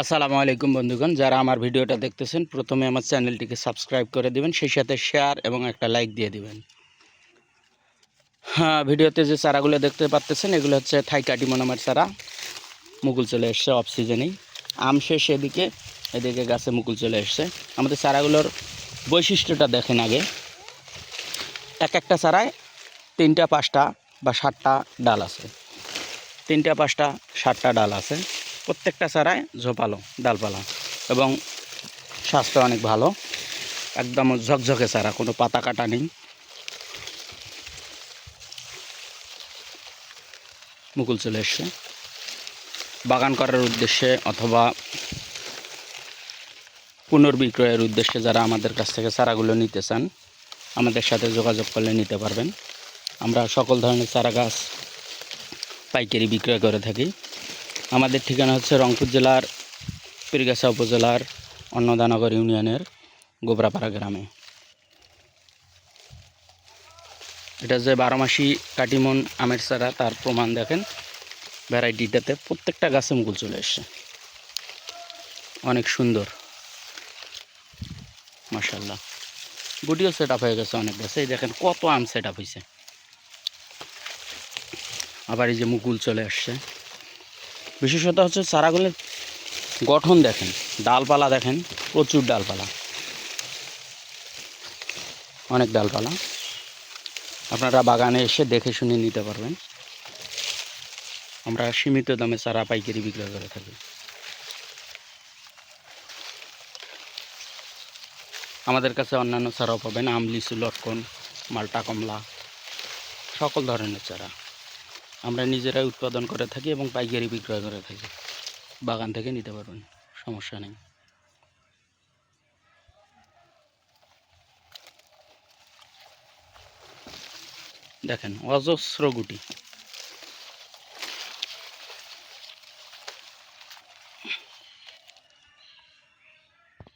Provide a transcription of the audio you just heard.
আসসালামু আলাইকুম বন্ধুগণ, যারা আমার ভিডিওটা দেখতেছেন, প্রথমে আমার চ্যানেলটিকে সাবস্ক্রাইব করে দিবেন, সেই সাথে শেয়ার এবং একটা লাইক দিয়ে দিবেন। হ্যাঁ ভিডিওতে যে চারাগুলো দেখতে পাচ্তেছেন, এগুলো হচ্ছে থাই কাটিমো নামের চারা। মুকুল চলে এসছে অফ সিজনেই আম শেষ এদিকে এদিকে গাছে মুকুল চলে এসছে। আমাদের চারাগুলোর বৈশিষ্ট্যটা দেখেন আগে। এক একটা চারায় তিনটা, পাঁচটা বা সাতটা ডাল আছে। তিনটা, পাঁচটা, সাতটা ডাল আছে। প্রত্যেকটা চারায় ঝোপালো, ডালপালা এবং স্বাস্থ্য অনেক ভালো। একদম ঝকঝকে চারা, কোনো পাতা কাটা নেই। মুকুল চলে এসছে। বাগান করার উদ্দেশ্যে অথবা পুনর্বিক্রয়ের উদ্দেশ্যে যারা আমাদের কাছ থেকে চারাগুলো নিতে চান, আমাদের সাথে যোগাযোগ করলে নিতে পারবেন। আমরা সকল ধরনের চারা গাছ পাইকারি বিক্রয় করে থাকি। আমাদের ঠিকানা হচ্ছে রংপুর জেলার, পীরগাছা উপজেলার, অন্নদানগর ইউনিয়নের গোবরাপাড়া গ্রামে। এটা যে বারোমাসি কাটিমন আমের চারা, তার প্রমাণ দেখেন। ভ্যারাইটিটাতে প্রত্যেকটা গাছে মুকুল চলে এসছে। অনেক সুন্দর। মাসাল্লাহ গুটিও সেট আপ হয়ে গেছে অনেক গাছে। এই দেখেন কত আম সেট আপ হয়েছে আবার এই যে মুকুল চলে আসছে। বিশেষত হচ্ছে চারাগুলোর গঠন দেখেন, ডালপালা দেখেন, প্রচুর ডালপালা। অনেক ডালপালা। আপনারা বাগানে এসে দেখে শুনে নিতে পারবেন। আমরা সীমিত দামে চারা পাইকারি বিক্রয় করে থাকি। আমাদের কাছে অন্যান্য চারাও পাবেন আম লিচু লটকন, মাল্টা, কমলা, সকল ধরনের চারা। আমরা নিজেরাই উৎপাদন করে থাকি এবং পাইকারি বিক্রয় করে থাকি। বাগান থেকে নিতে পারবেন, সমস্যা নেই। দেখেন, অজস্র গুটি।